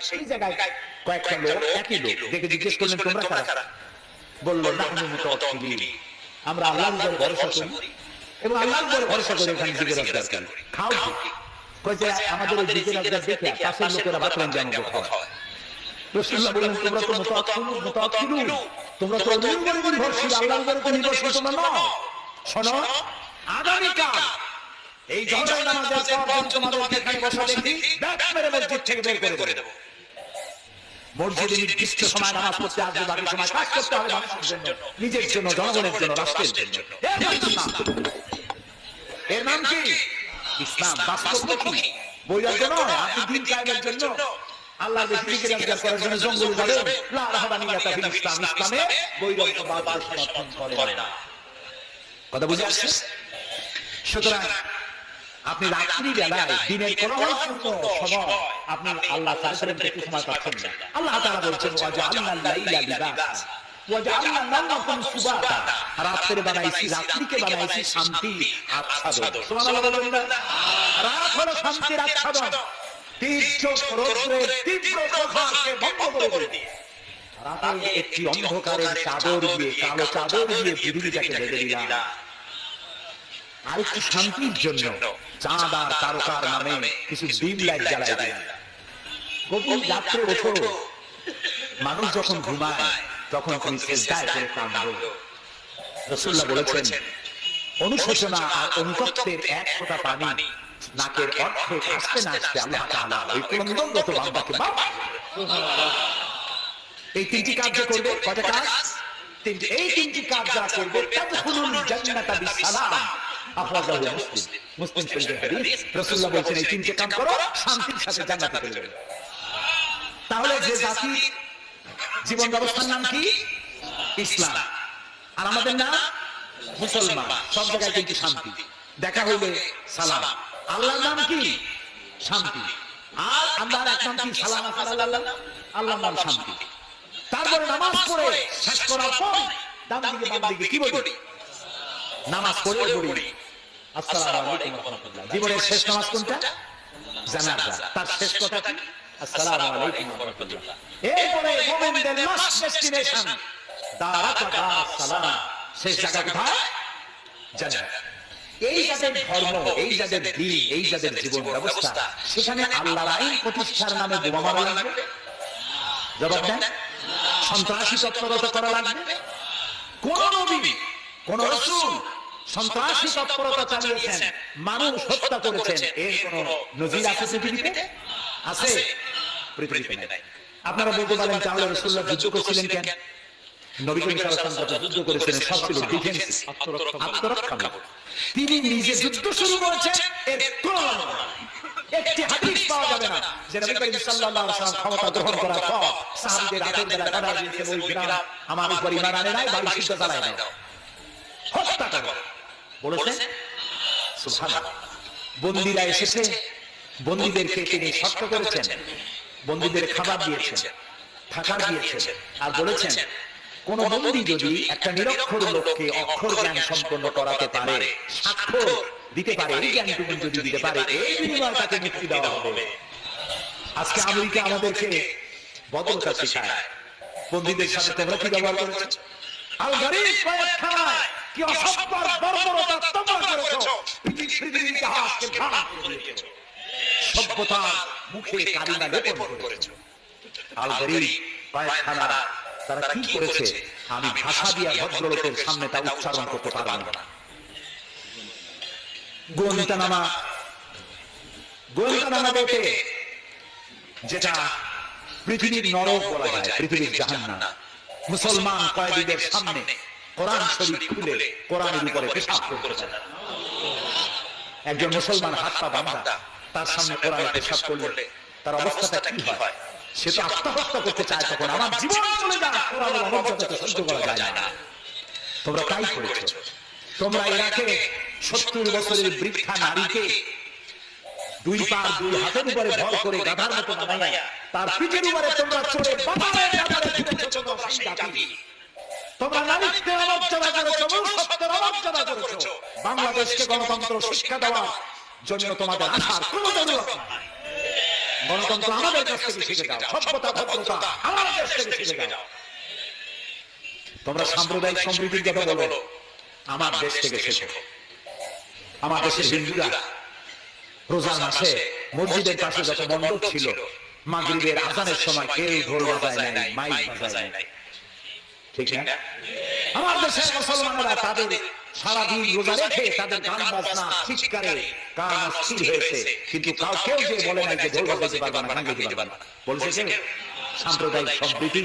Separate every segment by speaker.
Speaker 1: সেই জায়গায় কয়েকটা লোক একই লোক দেখে জিজ্ঞেস করলেন তোমরা কারা? বলল না আমি আমরা আল্লাহর উপর ভরসা করি। এবং আল্লাহর উপর ভরসা করে এখানে জিজ্ঞেস দরকার খাও কি? কয় আমাদের ওই জিজ্ঞেস দরকার দেখে পাশের লোকেরা বাতলেন জানো খাওয়া রসুল্লাহ বললেন তোমরা তো মুতাআক্কিলু মুতাআক্কিলু তোমরা তো অলির উপরে নির্ভরশীল আল্লাহর উপরে নির্ভরশীল তোমরা নও শোনো আগামীকাল এই জহরের নামাজের পর তোমাদের এখানে বসা দেখি ব্যাট মেরে মসজিদ থেকে বের করে দেবো মসজিদে নির্দিষ্ট সময় নামাজ পড়তে আসবে বাকি সময় কাজ করতে হবে মানুষের জন্য। নিজের জন্য জনগণের জন্য রাষ্ট্রের জন্য। এর নাম কি? ইসলাম বাস্তবমুখী। বৈরাগ্য নয় আপনি দিন কায়েমের জন্য আল্লাহ বেশি রাজগার করার জন্য জঙ্গলে যাবেন। লা রাহাবানিয়াতা ফিল ইসলাম ইসলামে বৈরাগ্যবাদ সমর্থন করে না। কথা বুঝে আসছে? সুতরাং আপনি রাত্রি বেলায় দিনের কোলাহলপূর্ণ সময় আপনি আল্লাহ তাআলার একটু সময় পাচ্ছেন না আল্লাহ তাআলা বলছেন ওয়াজআলনা লাইলা লিবাস ওয়াজআলনা নাওমাকুম সুবাতা। রাত্রে বানাইছি রাত্রিকে বানাইছি শান্তি আচ্ছাদন সুবহানাল্লাহ বলবেন না? রাত হলো শান্তির আচ্ছাদন তীর্য রৌদ্রের তীব্র প্রভাবকে ভঙ্গ করে দিয়ে রাতে একটি অন্ধকারের চাদর দিয়ে কালো চাদর দিয়ে পৃথিবীটাকে ঢেকে দিলাম। আরেকটু শান্তির জন্য চাঁদ আর তারকার নামে কিছু ডিম লাইট জ্বালাই দেয় গভীর রাত্রে ওঠো। মানুষ যখন ঘুমায় তখন তুমি সেজদায় করে কাঁদো রসুল্লাহ বলেছেন অনুশোচনা আর অনুতপ্তের এক ফোঁটা পানি নাকের অর্থে আসতে না আসতে আল্লাহ তাআলা ওই কুলঙ্গত বান্দাকে বাপ এই তিনটি কাজ যে করবে কয়টা কাজ? এই তিনটি কাজ যা করবে তাদখুলুল জান্নাতা বিসালাম আখরাজাহু মুসলিম। মুসলিম। শরীফের হাদিস রাসূলুল্লাহ বলেছেন এই তিনটি কাজ করো শান্তির সাথে জান্নাতে চলে যাবে তাহলে যে জাতির জীবন ব্যবস্থার নাম কি? ইসলাম। আর আমাদের নাম? মুসলমান। সব জায়গায় কিন্তু শান্তি। দেখা হইলে সালাম। আল্লাহর নাম কি? শান্তি। আর আল্লাহর এক নাম কি? সালাম আল্লাহ আল্লাহর নাম শান্তি। তারপরে নামাজ পড়ে শেষ করার পর ডান দিকে বাম দিকে কি বলি? নামাজ পড়ে পড়ি আসসালামু আলাইকুম রাহমাতুল্লাহ। জীবনের শেষ নামাজ কোনটা? জানাজা। তার শেষ কথা কি? আসসালামু আলাইকুম রাহমাতুল্লাহ। এরপরে মুমিনদের লাস্ট ডেস্টিনেশন সালাম। শেষ জায়গা কোথায়? জান্নাত। এই যাদের ধর্ম এই যাদের দিন এই যাদের জীবন ব্যবস্থা সেখানে আল্লাহর আইন প্রতিষ্ঠার নামে বোমা মারা লাগবে? জবাব দেন। সন্ত্রাসী তৎপরতা করা লাগবে? কোন নবী কোন রসুল সন্ত্রাসী তৎপরতা চালিয়েছেন মানুষ হত্যা করেছেন এর কোন নজির আছে পৃথিবীতে? আছে। পৃথিবীতে নাই। আপনারা বলতে পারেন তাহলে রসুল্লাহ যুদ্ধ করছিলেন কেন? নবী করিম সাল্লাল্লাহু আলাইহি যুদ্ধ করেছেন সব ছিল ডিফেন্স আত্মরক্ষা তিনি নিজে যুদ্ধ শুরু করেছেন এর কোন একটি হাদিস পাওয়া যাবে না যে নবী করিম সাল্লাল্লাহু আলাইহি ওয়াসাল্লাম ক্ষমতা গ্রহণ করার পর সাহাবীদের রাতের বেলা কাটা দিয়েছেন ওই গ্রাম আমার উপর ঈমান আনে নাই বাড়ি সিদ্ধ চালায় দাও। হত্যা করো সুবহানাল্লাহ। বন্দীরা এসেছে। বন্দীদেরকে তিনি শর্ত করেছেন। বন্দীদের খাবার দিয়েছেন। থাকার দিয়েছেন। আর বলেছেন কোন বন্দী যদি একটা নিরক্ষর লোককে অক্ষর জ্ঞান সম্পন্ন করাতে পারে স্বাক্ষর দিতে পারে এই জ্ঞানটুকু যদি দিতে পারে এই বিনিময়ে তাকে মুক্তি দেওয়া হবে। আজকে আমেরিকা আমাদেরকে বদলতা শেখায়। বন্দীদের সাথে তোমরা কি ব্যবহার করেছ? আল গরিব কয়েকখানায় কি অসম্ভব বর্বরতা তোমরা করেছ? পৃথিবীর ইতিহাসকে ধ্বংস করে দিয়েছ। সভ্যতা মুখে কালিমা লেপন করেছ। আল গরিব কয়েকখানা তারা কি করেছে? আমি ভাষা দিয়া ভদ্রলোকের সামনে তা উচ্চারণ করতে পারব না। গোয়েন্দানামা গোয়েন্দানামা বলতে যেটা পৃথিবীর নরক বলা যায় পৃথিবীর জাহান্নাম। মুসলমান কয়েদিদের সামনে কোরআন শরীফ খুলে কোরআনের উপরে পেশাব করেছেন একজন মুসলমান হাত পা বাঁধা তার সামনে কোরআনে পেশাব করলে তার অবস্থাটা কি হয়? সে তো আত্মহত্যা করতে চায় তখন আমার জীবন চলে যায় কোরআনের অমর্যাদা তো সহ্য করা যায় না। তোমরা তাই করেছ। তোমরা ইরাকে সত্তর বছরের বৃদ্ধা নারীকে দুই পা দুই হাতের উপরে ভর করে গাধার মতো বানাইয়া তার পিঠের উপরে তোমরা চড়ে বাবারে বাবারে তোমরা সেই জাতি। তোমরা নারীত্বের অমর্যাদা করেছ মনুষ্যত্বের অমর্যাদা করেছ। বাংলাদেশকে গণতন্ত্র শিক্ষা দেওয়ার জন্য তোমাদের আসার কোনো জরুরত নাই। গণতন্ত্র আমাদের কাছ থেকে শিখে যাও সভ্যতা ভদ্রতা আমাদের কাছ থেকে শিখে যাও। তোমরা সাম্প্রদায়িক সম্প্রীতির কথা বলো। আমার দেশ থেকে শেখো। আমার দেশের হিন্দুরা। রোজার মাসে মসজিদের পাশে যত মণ্ডপ ছিল মাগরিবের আজানের সময় কেউ ঢোল বাজায় নাই মাইক বাজায় নাই। ঠিক না? আমার দেশের মুসলমানরা তাদের সারাদিন রোজা রেখে তাদের গান বাজনা চিৎকারে কান অস্থির হয়েছে। কিন্তু কাউ কেউ যে বলে নাই যে ঢোল বাজাতে পারবা না গান গাইতে পারবা না। বলছে কেউ? সাম্প্রদায়িক সম্প্রীতি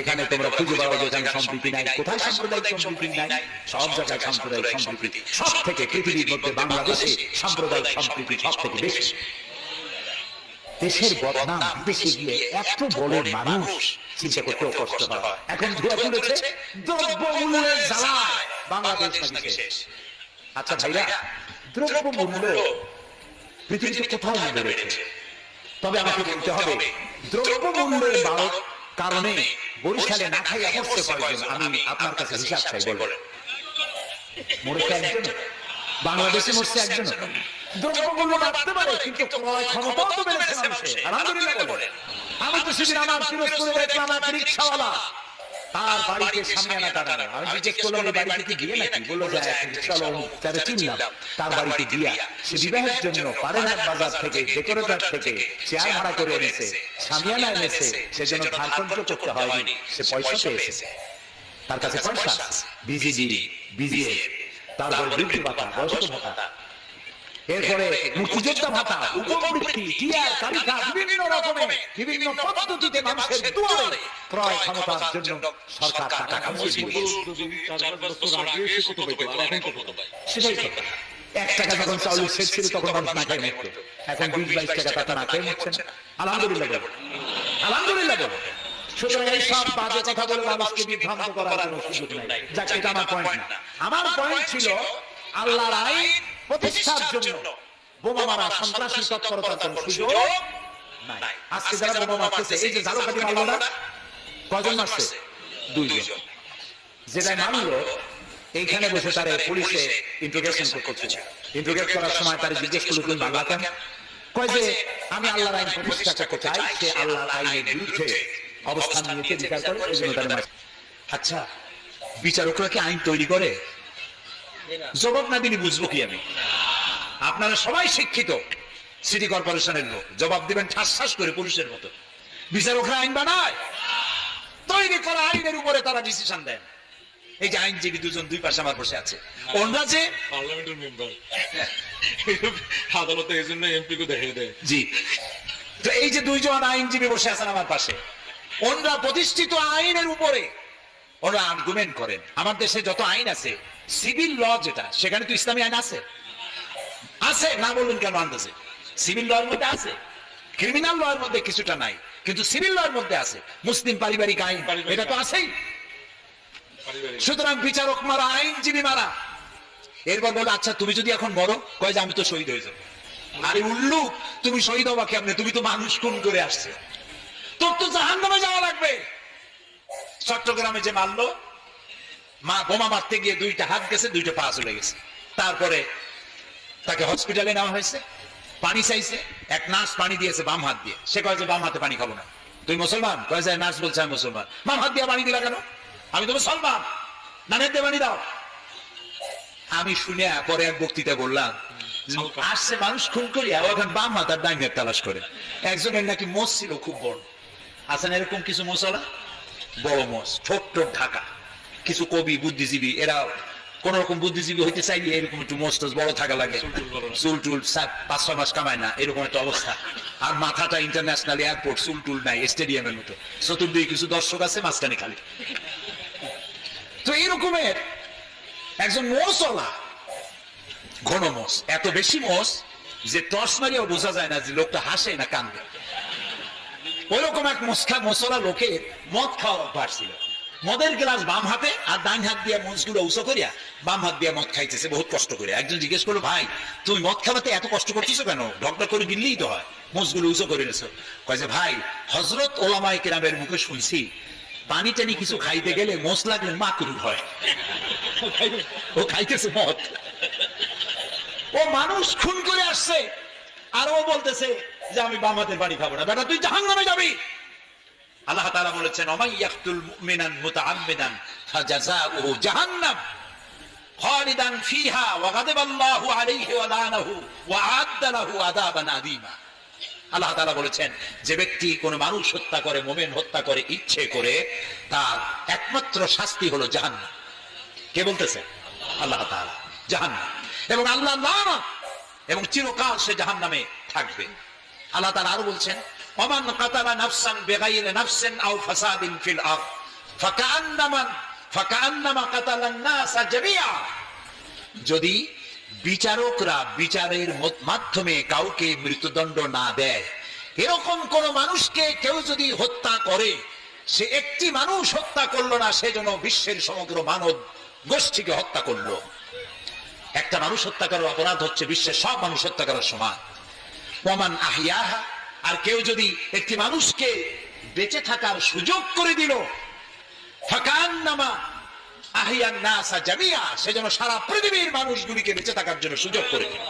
Speaker 1: এখানে তোমরা খুঁজে পাবো যে এখানে সম্প্রীতি নাই। কোথায় সাম্প্রদায়িক সম্প্রীতি নাই? সব জায়গায় সাম্প্রদায়িক সম্প্রীতি। সব থেকে পৃথিবীর মধ্যে বাংলাদেশে সাম্প্রদায়িক সম্প্রীতি সব থেকে বেশি। দেশের বদনাম দেশে গিয়ে এত বড় মানুষ চিন্তা করতেও কষ্ট হয় এখন ধুয়া তুলেছে দ্রব্য মূল্যের জ্বালায় বাংলাদেশ নাকি শেষ। আচ্ছা ভাইরা দ্রব্য মূল্য পৃথিবীতে কোথাও না বেড়েছে তবে আমাকে বলতে হবে দ্রব্য মূল্যের বাড়ার কারণে বরিশালে না খাইয়া মরতে কয়জন আমি আপনার কাছে হিসাব চাই বলেন। মরেছে একজন? বাংলাদেশে মরছে একজন। দ্রব্যমূল্য বাড়তে পারে কিন্তু ক্রয় ক্ষমতাও তো বেড়েছে মানুষের আলহামদুলিল্লাহ বলেন আমি তো সেদিন আমার পিরোজপুরে দেখলাম এক রিক্সাওয়ালা তার বাড়িতে সামনে দাঁড়ানো। আমি জিজ্ঞেস করলাম এই বাড়িতে কি বিয়ে নাকি? বলল যে এক চলো তারা চিনলাম। তার বাড়িতে দিয়া সে বিবাহের জন্য পারেনহাট বাজার থেকে ডেকোরেটর থেকে চেয়ার ভাড়া করে এনেছে। সামিয়ানা এনেছে। সেজন্য করতে হয়নি। সে পয়সা পেয়েছে। তার কাছে পয়সা বিজিডি বিজিএ তারপর বৃদ্ধি ভাতা বয়স্ক ভাতা এরপরে মুক্তিযোদ্ধা ভাতা উপবৃত্তি টিআর তালিকা বিভিন্ন রকমের বিভিন্ন পদ্ধতিতে মানুষের দুয়ারে ক্রয় ক্ষমতার জন্য সরকার টাকা খাওয়াচ্ছে সেটাই তো। এক টাকা যখন চাউলের শেষ ছিল তখন মানুষ না খেয়ে মরতো এখন বিশ বাইশ টাকা টাকা না খেয়ে মরছে আলহামদুলিল্লাহ। বলো। আলহামদুলিল্লাহ। বলো। সুতরাং এই সব বাজে কথা বলে মানুষকে বিভ্রান্ত করার কোনো সুযোগ নাই। যাক এটা আমার পয়েন্ট না। আমার পয়েন্ট ছিল আল্লাহর আইন প্রতিষ্ঠার জন্য বোমা মারা সন্ত্রাসী তৎপরতার কোনো সুযোগ নাই। আজকে যারা বোমা মারতেছে এই যে মারলো কজন মারছে? দুইজন। যেটা মানলো এইখানে বসে তারে পুলিশে ইন্ট্রোগেশন করতেছে। ইন্ট্রোগেট করার সময় তার জিজ্ঞেস করল তুমি বাংলা কেন? কয় যে আমি আল্লাহর আইন প্রতিষ্ঠা করতে চাই সে আল্লাহর আইনের বিরুদ্ধে অবস্থান নিয়েছে বিচার করে এই জন্য তার আচ্ছা বিচারকরা কি আইন তৈরি করে? জবাব না দিলে বুঝব কি আমি? আপনারা সবাই শিক্ষিত। সিটি কর্পোরেশনের লোক। জবাব দিবেন ঠাস ঠাস করে পুলিশের মতো। বিচারকরা আইন বানায়। তৈরি করা আইনের উপরে তারা ডিসিশন দেন এই যে আইনজীবী দুজন দুই পাশে আমার বসে আছে। ওনরা যে
Speaker 2: পার্লামেন্টের মেম্বার আদালতে এই জন্য এমপি কে দেখে দেয়।
Speaker 1: জি। তো এই যে দুইজন আইনজীবী বসে আছেন আমার পাশে ওনরা প্রতিষ্ঠিত আইনের উপরে ওরা আর্গুমেন্ট করেন। আমার দেশে যত আইন আছে সিভিল ল যেটা সেখানে তো ইসলামী আইন আছে। আছে না বলুন কেন আন্দাজে? সিভিল লর মধ্যে আছে ক্রিমিনাল লর মধ্যে কিছুটা নাই কিন্তু সিভিল লর মধ্যে আছে। মুসলিম পারিবারিক আইন এটা তো আছেই। সুতরাং বিচারক মারা আইনজীবী মারা। এরপর বলে আচ্ছা তুমি যদি এখন মরো কয় যে আমি তো শহীদ হয়ে যাব। আরে উল্লু তুমি শহীদ হবা কেমনে তুমি তো মানুষ খুন করে আসছে। তোর তো জাহান নামে যাওয়া লাগবে। চট্টগ্রামে যে মারলো, মা বোমা মারতে গিয়ে দুইটা হাত গেছে, দুইটা পা চলে গেছে। তারপরে তাকে হসপিটালে নেওয়া হয়েছে, পানি চাইছে, এক নার্স পানি দিয়েছে বাম হাত দিয়ে। সে কয় যে, বাম হাতে পানি খাব না। তুই মুসলমান? কয় যে, নার্স বলছে আমি মুসলমান। বাম হাত দিয়ে পানি দিলা কেন? আমি তো মুসলমান। নানের দিয়ে পানি দাও। আমি শুনে পরে এক বক্তৃতা বললাম আসছে মানুষ খুন করিয়া, ও এখন বাম হাত আর ডাইন হাত তালাশ করে। একজনের নাকি মোষ ছিল, খুব বড়। আছেন এরকম কিছু মশলা? বড় মোষ ছোট্ট ঢাকা। কিছু কবি বুদ্ধিজীবী এরা কোন রকম বুদ্ধিজীবী হইতে চাইলে এরকম একটু টোষ বড় থাকা লাগে।
Speaker 2: চুল টুল
Speaker 1: পাঁচ ছয় মাস কামায় না এরকম একটা অবস্থা। আর মাথাটা ইন্টারন্যাশনাল এয়ারপোর্ট চুল টুল নাই স্টেডিয়ামের মতো। চতুর্দিকে কিছু দর্শক আছে মাঝখানে খালি। তো এরকমের একজন মোষওয়ালা ঘন মোষ এত বেশি মোষ যে টর্চ মারিয়াও বোঝা যায় না যে লোকটা হাসে না কান্দে। ওইরকম এক মুসখা মশলা লোকের মদ খাওয়া অভ্যাস ছিল। মদের গ্লাস বাম হাতে আর ডান হাত দিয়ে মঞ্চগুলো উঁচু করিয়া বাম হাত দিয়ে মদ খাইতেছে, বহুত কষ্ট করে। একজন জিজ্ঞেস করল, ভাই, তুমি মদ খাওয়াতে এত কষ্ট করতেছো কেন? ঢকঢক করে গিললেই তো হয়। মঞ্চগুলো উঁচু করে নিছো কয় যে, ভাই হজরত ওলামাই কেরামের মুখে শুনছি, পানি টানি কিছু খাইতে গেলে মোষ লাগলে মাকরু হয়। ও খাইতেছে মদ। ও মানুষ খুন করে আসছে, আর ও বলতেছে যে আমি বাম হাতের বাড়ি খাব না। বেটা, তুই জাহান নামে যাবি। আল্লাহ তাআলা বলেছেন জাহান্নাম। খালিদান ফিহা আলাইহি ওয়া লানাহু ওয়া আল্লাহ বলেছেন, যে ব্যক্তি কোন মানুষ হত্যা করে, মুমিন হত্যা করে, ইচ্ছে করে, তার একমাত্র শাস্তি হলো জাহান্নাম। কে বলতেছে? আল্লাহ তাআলা। এবং আল্লাহ এবং চিরকাল সে জাহান্নামে থাকবে। আল্লাহ আরও বলছেন কাতালা নাফসান নাফসিন আও ফাসাদিন ফিল ফাকান্নামা কাতালান যদি বিচারকরা বিচারের মাধ্যমে কাউকে মৃত্যুদণ্ড না দেয়, এরকম কোন মানুষকে কেউ যদি হত্যা করে, সে একটি মানুষ হত্যা করল না সেজন্য বিশ্বের সমগ্র মানব গোষ্ঠীকে হত্যা করল। একটা মানুষ হত্যা করার অপরাধ হচ্ছে বিশ্বের সব মানুষ হত্যা করার সমান। ওমান আহিয়াহা। আর কেউ যদি একটি মানুষকে বেঁচে থাকার সুযোগ করে দিল, ফাকান্নামা আহিয়ান নাসা জামিয়া সেজন্য সারা পৃথিবীর মানুষগুলিকে বেঁচে থাকার জন্য সুযোগ করে দিল।